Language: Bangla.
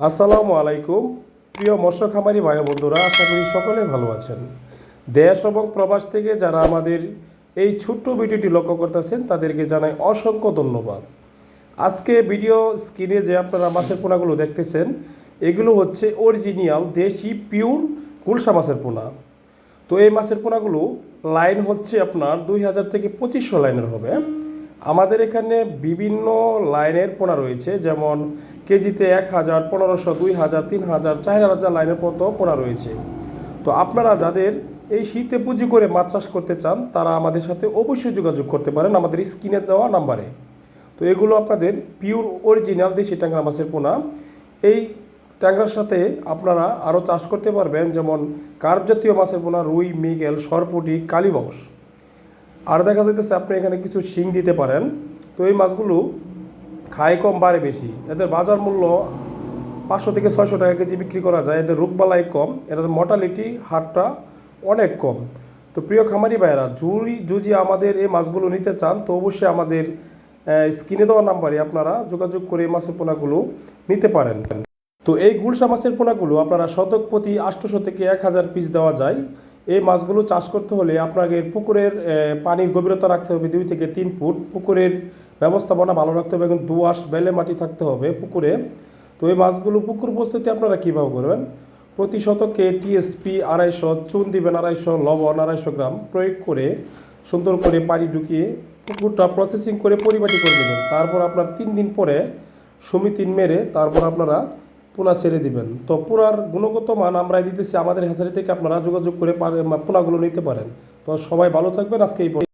আসসালামু আলাইকুম। প্রিয় মৎস্য খামারি ভাই বন্ধুরা, আশা করি সকলে ভালো আছেন। দেশ এবং প্রবাস থেকে যারা আমাদের এই ছোট্ট ভিডিওটি লক্ষ্য করতেছেন, তাদেরকে জানাই অসংখ্য ধন্যবাদ। আজকে ভিডিও স্ক্রিনে যে আপনারা মাছের পোনাগুলো দেখতেছেন, এগুলো হচ্ছে অরিজিনাল দেশি পিওর গুলশা মাছের পোনা। তো এই মাছের পোনাগুলো লাইন হচ্ছে আপনার দুই হাজার থেকে পঁচিশশো লাইনের হবে। আমাদের এখানে বিভিন্ন লাইনের পোনা রয়েছে, যেমন কেজিতে এক হাজার, পনেরোশো, দুই হাজার, তিন হাজার, চার হাজার লাইনের মতো পোনা রয়েছে। তো আপনারা যাদের এই শীতে পুঁজি করে মাছ চাষ করতে চান, তারা আমাদের সাথে অবশ্যই যোগাযোগ করতে পারেন আমাদের স্ক্রিনে দেওয়া নাম্বারে। তো এগুলো আপনাদের পিওর অরিজিনাল দেশি ট্যাংরা মাছের পোনা। এই ট্যাংরার সাথে আপনারা আরও চাষ করতে পারবেন, যেমন কার্প জাতীয় মাছের পোনা, রুই, মৃগেল, সরপুটি কালীবংশ আর দেখা যাইতেছে আপনি এখানে কিছু শিং দিতে পারেন। তো এই মাছগুলো খায় কম, বাড়ে বেশি। এদের বাজার মূল্য পাঁচশো থেকে ছয়শো টাকা কেজি বিক্রি করা যায়। এদের রোগবালাই কম। এদের মর্টালিটি হারটা অনেক কম। তো প্রিয় খামারি ভাইয়েরা জুরি যদি আমাদের এই মাছগুলো নিতে চান, তো অবশ্যই আমাদের স্ক্রিনে দেওয়া নাম্বারে আপনারা যোগাযোগ করে এই মাছের পোনাগুলো নিতে পারেন। তো এই গুলশা মাছের পোনাগুলো আপনারা শতক প্রতি আটশোশো থেকে এক হাজার পিস দেওয়া যায়। এই মাছগুলো চাষ করতে হলে আপনাকে পুকুরের পানির গভীরতা রাখতে হবে দুই থেকে তিন ফুট। পুকুরের ব্যবস্থাপনা ভালো রাখতে হবে এবং দোআঁশ বেলে মাটি থাকতে হবে পুকুরে। তো এই মাছগুলো পুকুর বস্তুতে আপনারা কীভাবে করবেন? প্রতি শতকে টিএসপি আড়াইশো, চুন দিবেন আড়াইশো, লবণ আড়াইশো গ্রাম প্রয়োগ করে সুন্দর করে পানি ঢুকিয়ে পুকুরটা প্রসেসিং করে পরিপাটি করে দেবেন তারপর আপনার তিন দিন পরে সমিতিন মেরে তারপর আপনারা পোনা ছেড়ে দিবেন তো পোনার গুণগত মান আমরা দিতেছি, আমাদের হ্যাচারি থেকে আপনারা যোগাযোগ করে পোনাগুলো নিতে পারেন তো সবাই ভালো থাকবেন, আজকে এই।